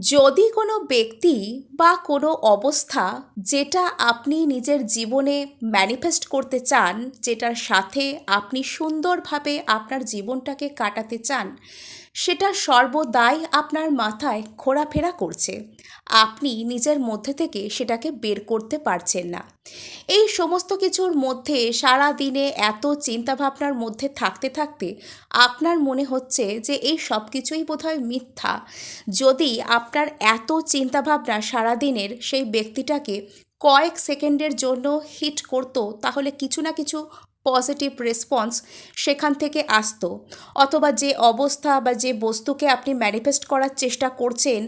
যদি কোনো ব্যক্তি বা কোনো অবস্থা যেটা আপনি নিজের জীবনে ম্যানিফেস্ট করতে চান, যেটার সাথে আপনি সুন্দরভাবে আপনার জীবনটাকে কাটাতে চান সেটা সর্বদাই আপনার মাথায় ঘোরাফেরা করছে। আপনি নিজের মধ্যে থেকে সেটাকে বের করতে পারছেন না। এই সমস্ত কিছুর মধ্যে সারা দিনে এত চিন্তাভাবনার মধ্যে থাকতে থাকতে আপনার মনে হচ্ছে যে এই সব কিছুই বোধহয় মিথ্যা। যদি আপনার এত চিন্তাভাবনা সারাদিনের সেই ব্যক্তিটাকে কয়েক সেকেন্ডের জন্য হিট করতো, তাহলে কিছু না কিছু পজিটিভ রেসপন্স সেখান থেকে আসতো। অথবা যে অবস্থা বা যে বস্তুকে আপনি ম্যানিফেস্ট করার চেষ্টা করছেন,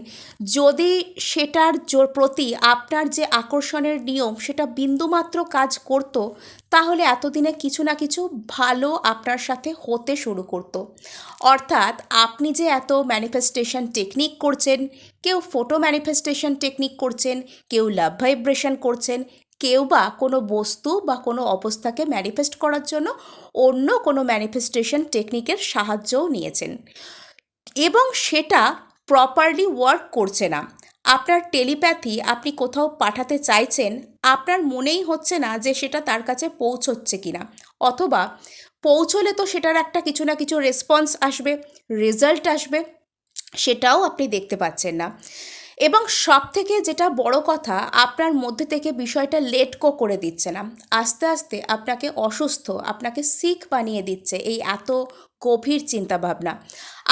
যদি সেটার প্রতি আপনার যে আকর্ষণের নিয়ম সেটা বিন্দুমাত্র কাজ করতো, তাহলে এতদিনে কিছু না কিছু ভালো আপনার সাথে হতে শুরু করতো। অর্থাৎ আপনি যে এত ম্যানিফেস্টেশন টেকনিক করছেন, কেউ ফটো ম্যানিফেস্টেশন টেকনিক করছেন, কেউ লাভ ভাইব্রেশন করছেন কেউ বা কোনো বস্তু বা কোনো অবস্থাকে ম্যানিফেস্ট করার জন্য অন্য কোনো ম্যানিফেস্টেশন টেকনিকের সাহায্যও নিয়েছেন। এবং সেটা প্রপারলি ওয়ার্ক করছে না। আপনার টেলিপ্যাথি আপনি কোথাও পাঠাতে চাইছেন, আপনার মনেই হচ্ছে না যে সেটা তার কাছে পৌঁছচ্ছে কিনা। অথবা পৌঁছলে তো সেটার একটা কিছু না কিছু রেসপন্স আসবে রেজাল্ট আসবে, সেটাও আপনি দেখতে পাচ্ছেন না। এবং সব থেকে যেটা বড় কথা, আপনার মধ্যে থেকে বিষয়টা লেট কো করে দিচ্ছে না। আস্তে আস্তে আপনাকে অসুস্থ, আপনাকে সিক বানিয়ে দিচ্ছে এই এত গভীর চিন্তাভাবনা।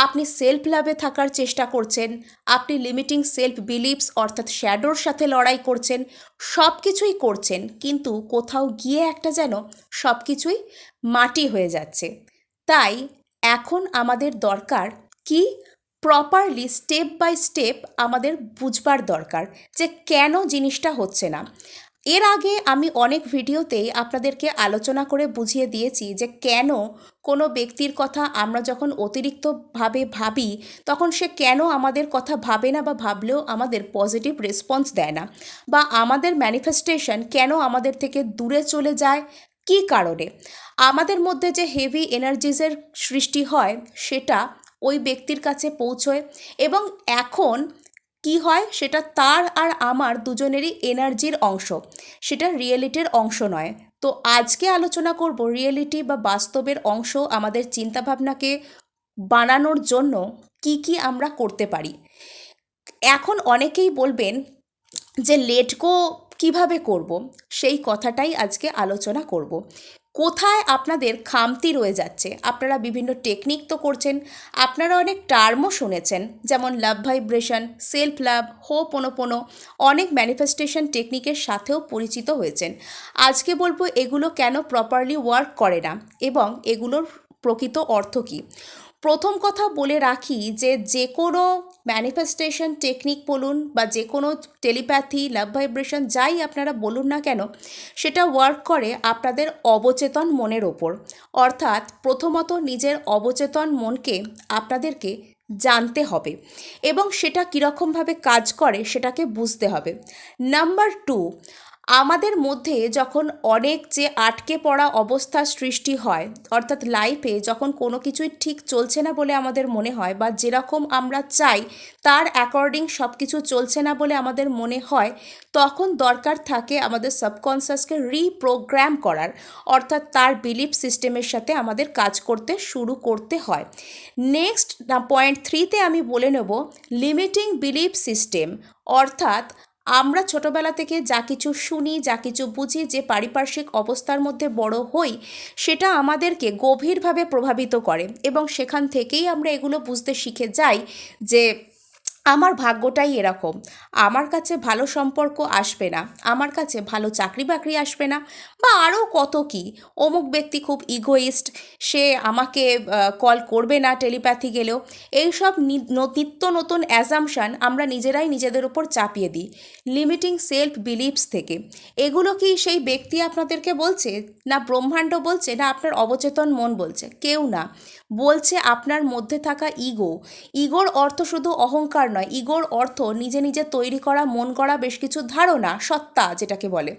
আপনি সেলফ লাভে থাকার চেষ্টা করছেন, আপনি লিমিটিং সেলফ বিলিভস অর্থাৎ শ্যাডোর সাথে লড়াই করছেন সব কিছুই করছেন, কিন্তু কোথাও গিয়ে একটা যেন সব কিছুই মাটি হয়ে যাচ্ছে। তাই এখন আমাদের দরকার কি প্রপারলি স্টেপ বাই স্টেপ আমাদের বুঝবার দরকার যে কেন জিনিসটা হচ্ছে না। এর আগে আমি অনেক ভিডিওতেই আপনাদেরকে আলোচনা করে বুঝিয়ে দিয়েছি যে কেন কোনো ব্যক্তির কথা আমরা যখন অতিরিক্তভাবে ভাবি, তখন সে কেন আমাদের কথা ভাবে না বা ভাবলেও আমাদের পজিটিভ রেসপন্স দেয় না বা আমাদের ম্যানিফেস্টেশন কেন আমাদের থেকে দূরে চলে যায়, কী কারণে? আমাদের মধ্যে যে হেভি এনার্জিজের সৃষ্টি হয়, সেটা ওই ব্যক্তির কাছে পৌঁছয় এবং এখন কি হয়? সেটা তার আর আমার দুজনেরই এনার্জির অংশ। সেটা রিয়েলিটির অংশ নয়। তো আজকে আলোচনা করব রিয়েলিটি বা বাস্তবের অংশ আমাদের চিন্তাভাবনাকে বানানোর জন্য কি কি আমরা করতে পারি। এখন অনেকেই বলবেন যে লেট গো কীভাবে করব? সেই কথাটাই আজকে আলোচনা করব। কোথায় আপনাদের খামতি রয়ে যাচ্ছে? আপনারা বিভিন্ন টেকনিক তো করছেন। আপনারা অনেক টার্মও শুনেছেন, যেমন লাভ ভাইব্রেশন সেলফ লাভ হো পোনো অনেক ম্যানিফেস্টেশন টেকনিকের সাথেও পরিচিত হয়েছেন। আজকে বলব এগুলো কেন প্রপারলি ওয়ার্ক করে না? এবং এগুলোর প্রকৃত অর্থ কী? প্রথম কথা বলে রাখি যে যে কোনো ম্যানিফেস্টেশন টেকনিক বলুন বা যে কোনো টেলিপ্যাথি লাভ ভাইব্রেশন যাই আপনারা বলুন না কেন, সেটা ওয়ার্ক করে আপনাদের অবচেতন মনের ওপর। অর্থাৎ প্রথমত নিজের অবচেতন মনকে আপনাদেরকে জানতে হবে এবং সেটা কীরকমভাবে কাজ করে সেটাকে বুঝতে হবে। নাম্বার টু আমাদের মধ্যে যখন অনেক যে আটকে পড়া অবস্থা সৃষ্টি হয়, অর্থাৎ লাইফে যখন কোনো কিছুই ঠিক চলছে না বলে আমাদের মনে হয় বা যেরকম আমরা চাই তার অ্যাকর্ডিং সব কিছু চলছে না বলে আমাদের মনে হয়, তখন দরকার থাকে আমাদের সাবকনসিয়াসকে রিপ্রোগ্রাম করার, অর্থাৎ তার বিলিফ সিস্টেমের সাথে আমাদের কাজ করতে শুরু করতে হয়। নেক্সট পয়েন্ট থ্রিতে আমি বলে নেব লিমিটিং বিলিফ সিস্টেম অর্থাৎ আমরা ছোটবেলা থেকে যা কিছু শুনি, যা কিছু বুঝি, যে পারিপার্শ্বিক অবস্থার মধ্যে বড় হই, সেটা আমাদেরকে গভীরভাবে প্রভাবিত করে। এবং সেখান থেকেই আমরা এগুলো বুঝতে শিখে যাই যে আমার ভাগ্যটাই এরকম। আমার কাছে ভালো সম্পর্ক আসবে না, আমার কাছে ভালো চাকরি বাকরি আসবে না, বা আরও কত কি? অমুক ব্যক্তি খুব ইগোইস্ট সে আমাকে কল করবে না টেলিপ্যাথি গেলেও। এইসব নিত্য নতুন অ্যাজামশান আমরা নিজেরাই নিজেদের উপর চাপিয়ে দিই লিমিটিং সেলফ বিলিভস থেকে। এগুলো কি সেই ব্যক্তি আপনাদেরকে বলছে? না ব্রহ্মাণ্ড বলছে? না আপনার অবচেতন মন বলছে? কেউ না। বলছে আপনার মধ্যে থাকা ইগো ইগোর অর্থ শুধু অহংকার নয়। ইগোর অর্থ নিজে নিজে তৈরি করা, মন করা বেশ কিছু ধারণা, সত্তা যেটাকে বলে।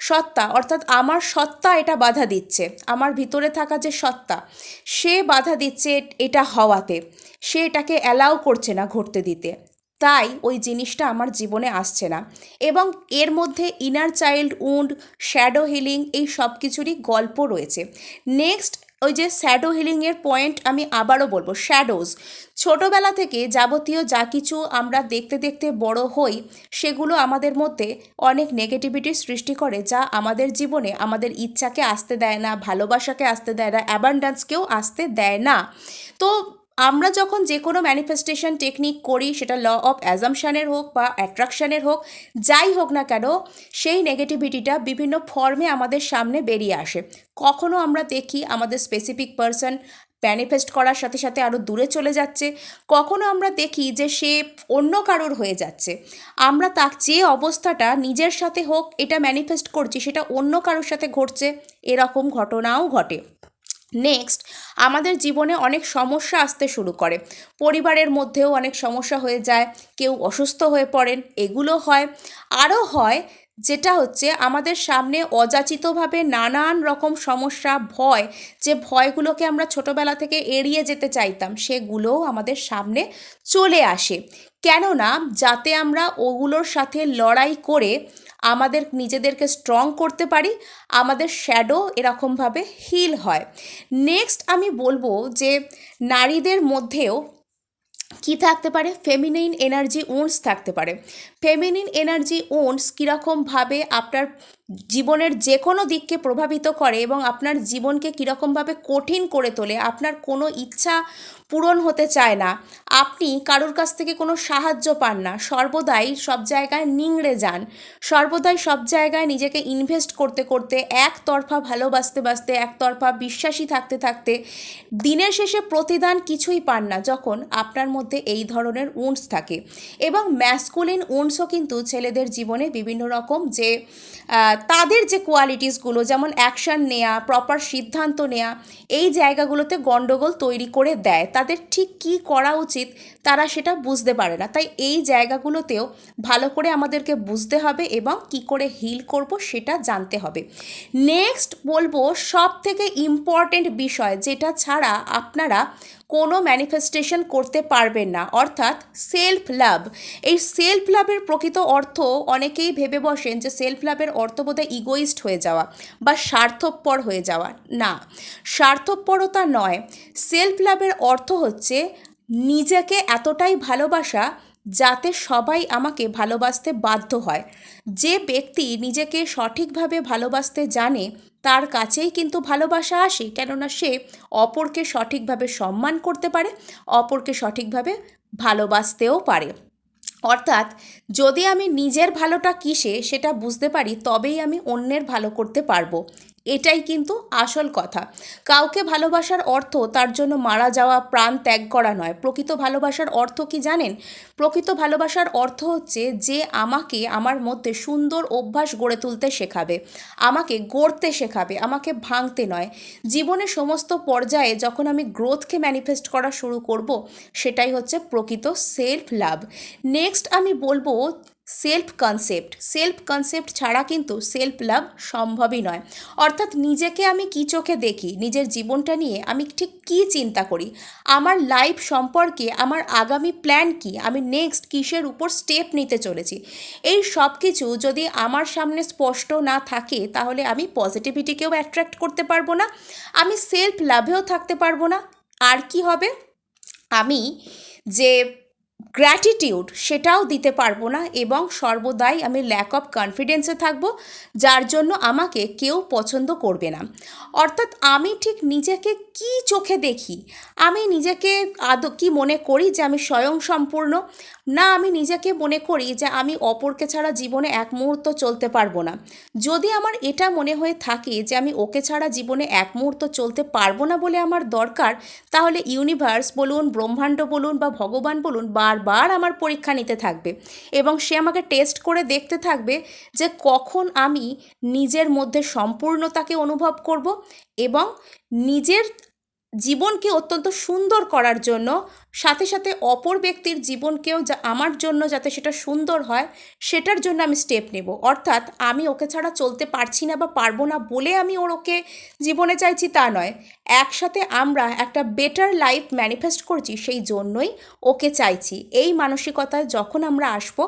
সত্তা অর্থাৎ আমার সত্তা এটা বাধা দিচ্ছে। আমার ভিতরে থাকা যে সত্তা, সে বাধা দিচ্ছে এটা হওয়াতে। সে এটাকে অ্যালাউ করছে না ঘটতে দিতে। তাই ওই জিনিসটা আমার জীবনে আসছে না। এবং এর মধ্যে inner child wound shadow healing এই সব কিছুরই গল্প রয়েছে। নেক্সট ওই যে শ্যাডো হিলিংয়ের পয়েন্ট আমি আবারও বলব শ্যাডোজ ছোটোবেলা থেকে যাবতীয় যা কিছু আমরা দেখতে দেখতে বড় হই, সেগুলো আমাদের মধ্যে অনেক নেগেটিভিটির সৃষ্টি করে যা আমাদের জীবনে আমাদের ইচ্ছাকে আসতে দেয় না, ভালোবাসাকে আসতে দেয় না অ্যাবান্ডান্সকেও আসতে দেয় না। তো আমরা যখন যে কোনো ম্যানিফেস্টেশন টেকনিক করি, সেটা ল অফ অ্যাজামশানের হোক বা অ্যাট্রাকশানের হোক, যাই হোক না কেন, সেই নেগেটিভিটিটা বিভিন্ন ফর্মে আমাদের সামনে বেরিয়ে আসে। কখনো আমরা দেখি আমাদের স্পেসিফিক পারসন ম্যানিফেস্ট করার সাথে সাথে আরও দূরে চলে যাচ্ছে। কখনো আমরা দেখি যে সে অন্য কারোর হয়ে যাচ্ছে। আমরা তার যে অবস্থাটা নিজের সাথে হোক, এটা ম্যানিফেস্ট করছি, সেটা অন্য কারোর সাথে ঘটছে, এরকম ঘটনাও ঘটে। নেক্সট আমাদের জীবনে অনেক সমস্যা আসতে শুরু করে। পরিবারের মধ্যেও অনেক সমস্যা হয়ে যায়, কেউ অসুস্থ হয়ে পড়েন, এগুলো হয়। আরও হয় যেটা হচ্ছে আমাদের সামনে অযাচিতভাবে নানান রকম সমস্যা, ভয়, যে ভয়গুলোকে আমরা ছোটোবেলা থেকে এড়িয়ে যেতে চাইতাম, সেগুলোও আমাদের সামনে চলে আসে। কেননা যাতে আমরা ওগুলোর সাথে লড়াই করে আমাদের নিজেদেরকে স্ট্রং করতে পারি, আমাদের শ্যাডো এরকমভাবে হিল হয়। নেক্সট আমি বলব যে নারীদের মধ্যেও কি থাকতে পারে? ফেমিনিন এনার্জি উন্স থাকতে পারে। ফেমিনিন এনার্জি উন্স কীরকমভাবে আপনার জীবনের যে কোনো দিককে প্রভাবিত করে এবং আপনার জীবনকে কীরকমভাবে কঠিন করে তোলে, আপনার কোনো ইচ্ছা পূরণ হতে চায় না। আপনি কারোর কাছ থেকে কোনো সাহায্য পান না। সর্বদাই সব জায়গায় নিংড়ে যান। সর্বদাই সব জায়গায় নিজেকে ইনভেস্ট করতে করতে, একতরফা ভালোবাসতে, বাসতে, একতরফা বিশ্বাসী থাকতে থাকতে দিনের শেষে প্রতিদান কিছুই পান না, যখন আপনার মধ্যে এই ধরনের উন্স থাকে। এবং ম্যাসকুলিন উন্সও কিন্তু ছেলেদের জীবনে বিভিন্ন রকম যে তাদের যে কোয়ালিটিসগুলো যেমন অ্যাকশন নেয়া প্রপার সিদ্ধান্ত নেয়া, এই জায়গাগুলোতে গণ্ডগোল তৈরি করে দেয়। তাদের ঠিক কি করা উচিত তারা সেটা বুঝতে পারে না। তাই এই জায়গাগুলোতেও ভালো করে আমাদেরকে বুঝতে হবে এবং কি করে হিল করব সেটা জানতে হবে। নেক্সট বলব সব থেকে ইম্পর্টেন্ট বিষয় যেটা ছাড়া আপনারা কোনো ম্যানিফেস্টেশন করতে পারবেন না। অর্থাৎ সেলফ লাভ এই সেলফ লাভের প্রকৃত অর্থ অনেকেই ভেবে বসেন যে সেলফ লাভের অর্থ বোধহয় ইগোইস্ট হয়ে যাওয়া বা স্বার্থপর হয়ে যাওয়া। না, স্বার্থপরতা নয়। সেলফ লাভের অর্থ হচ্ছে নিজেকে এতটাই ভালোবাসা যাতে সবাই আমাকে ভালোবাসতে বাধ্য হয়। যে ব্যক্তি নিজেকে সঠিকভাবে ভালোবাসতে জানে তার কাছেই কিন্তু ভালোবাসা আসে কেননা সে অপরকে সঠিকভাবে সম্মান করতে পারে, অপরকে সঠিকভাবে ভালোবাসতেও পারে। অর্থাৎ যদি আমি নিজের ভালোটা কিসে সেটা বুঝতে পারি, তবেই আমি অন্যের ভালো করতে পারব। এটাই কিন্তু আসল কথা। কাউকে ভালোবাসার অর্থ তার জন্য মারা যাওয়া, প্রাণ ত্যাগ করা নয়। প্রকৃত ভালোবাসার অর্থ কি জানেন? প্রকৃত ভালোবাসার অর্থ হচ্ছে যে আমাকে আমার মধ্যে সুন্দর অভ্যাস গড়ে তুলতে শেখাবে। আমাকে গড়তে শেখাবে, আমাকে ভাঙতে নয়। জীবনের সমস্ত পর্যায়ে যখন আমি গ্রোথকে ম্যানিফেস্ট করা শুরু করব, সেটাই হচ্ছে প্রকৃত সেলফ লাভ। নেক্সট আমি বলব সেলফ কনসেপ্ট। সেলফ কনসেপ্ট ছাড়া কিন্তু সেলফ লাভ সম্ভবই নয়। অর্থাৎ নিজেকে আমি কী চোখে দেখি, নিজের জীবনটা নিয়ে আমি ঠিক কী চিন্তা করি, আমার লাইফ সম্পর্কে আমার আগামী প্ল্যান কি, আমি নেক্সট কিসের উপর স্টেপ নিতে চলেছি, এই সব কিছু যদি আমার সামনে স্পষ্ট না থাকে, তাহলে আমি পজিটিভিটিকেও অ্যাট্রাক্ট করতে পারব না, আমি সেলফ লাভেও থাকতে পারব না। আর কি হবে? আমি যে গ্র্যাটিটিউড সেটাও দিতে পারব না এবং সর্বদাই আমি ল্যাক অফ কনফিডেন্সে থাকব, যার জন্য আমাকে কেউ পছন্দ করবে না। অর্থাৎ আমি ঠিক নিজেকে কি চোখে দেখি? আমি নিজেকে আদৌ কি মনে করি যে আমি স্বয়ং সম্পূর্ণ না, আমি নিজেকে মনে করি যে আমি অপরকে ছাড়া জীবনে এক মুহূর্ত চলতে পারব না। যদি আমার এটা মনে হয়ে থাকে যে আমি ওকে ছাড়া জীবনে এক মুহূর্ত চলতে পারব না বলে আমার দরকার, তাহলে ইউনিভার্স বলুন, ব্রহ্মাণ্ড বলুন বা ভগবান বলুন বারবার আমার পরীক্ষা নিতে থাকবে। এবং সে আমাকে টেস্ট করে দেখতে থাকবে যে কখন আমি নিজের মধ্যে সম্পূর্ণতাকে অনুভব করব এবং নিজের জীবনকে অত্যন্ত সুন্দর করার জন্য, সাথে সাথে অপর ব্যক্তির জীবনকেও যা আমার জন্য যাতে সেটা সুন্দর হয়, সেটার জন্য আমি স্টেপ নেব। অর্থাৎ আমি ওকে ছাড়া চলতে পারছি না বা পারব না বলে আমি ওর ওকে জীবনে চাইছি তা নয়। একসাথে আমরা একটা বেটার লাইফ ম্যানিফেস্ট করছি সেই জন্যই ওকে চাইছি। এই মানসিকতায় যখন আমরা আসব,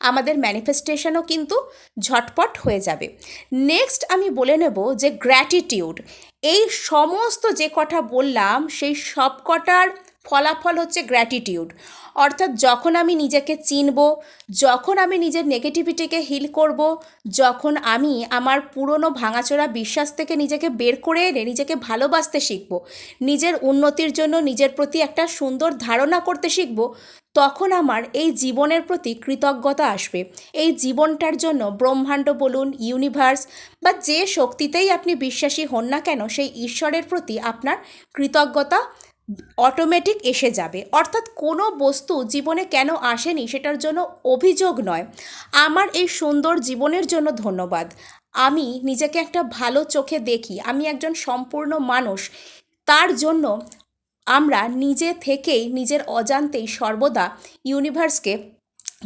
আমাদের ম্যানিফেস্টেশনও কিন্তু ঝটপট হয়ে যাবে। নেক্সট আমি বলে নেব যে গ্র্যাটিটিউড এই সমস্ত যে কটা বললাম, সেই সব কটার ফলাফল হচ্ছে গ্র্যাটিটিউড অর্থাৎ যখন আমি নিজেকে চিনব, যখন আমি নিজের নেগেটিভিটিকে হিল করব, যখন আমি আমার পুরনো ভাঙাচোরা বিশ্বাস থেকে নিজেকে বের করে এনে নিজেকে ভালোবাসতে শিখব, নিজের উন্নতির জন্য নিজের প্রতি একটা সুন্দর ধারণা করতে শিখব, তখন আমার এই জীবনের প্রতি কৃতজ্ঞতা আসবে। এই জীবনটার জন্য ব্রহ্মাণ্ড বলুন ইউনিভার্স বা যে শক্তিতেই আপনি বিশ্বাসী হন না কেন, সেই ঈশ্বরের প্রতি আপনার কৃতজ্ঞতা অটোমেটিক এসে যাবে। অর্থাৎ কোনো বস্তু জীবনে কেন আসেনি সেটার জন্য অভিযোগ নয়। আমার এই সুন্দর জীবনের জন্য ধন্যবাদ। আমি নিজেকে একটা ভালো চোখে দেখি। আমি একজন সম্পূর্ণ মানুষ। তার জন্য আমরা নিজে থেকেই নিজের অজান্তেই সর্বদা ইউনিভার্সকে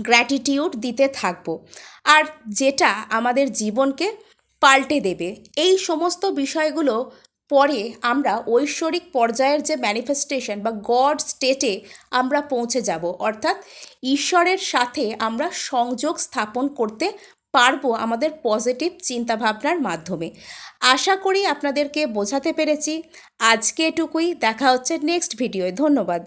গ্র্যাটিটিউড দিতে থাকব। আর যেটা আমাদের জীবনকে পাল্টে দেবে। এই সমস্ত বিষয়গুলো পরে আমরা ঐশ্বরিক পর্যায়ের যে ম্যানিফেস্টেশন বা গড স্টেটে আমরা পৌঁছে যাব। অর্থাৎ ঈশ্বরের সাথে আমরা সংযোগ স্থাপন করতে পারব আমাদের পজিটিভ চিন্তাভাবনার মাধ্যমে। আশা করি আপনাদেরকে বোঝাতে পেরেছি। আজকে এটুকুই দেখা হচ্ছে নেক্সট ভিডিওয় ধন্যবাদ।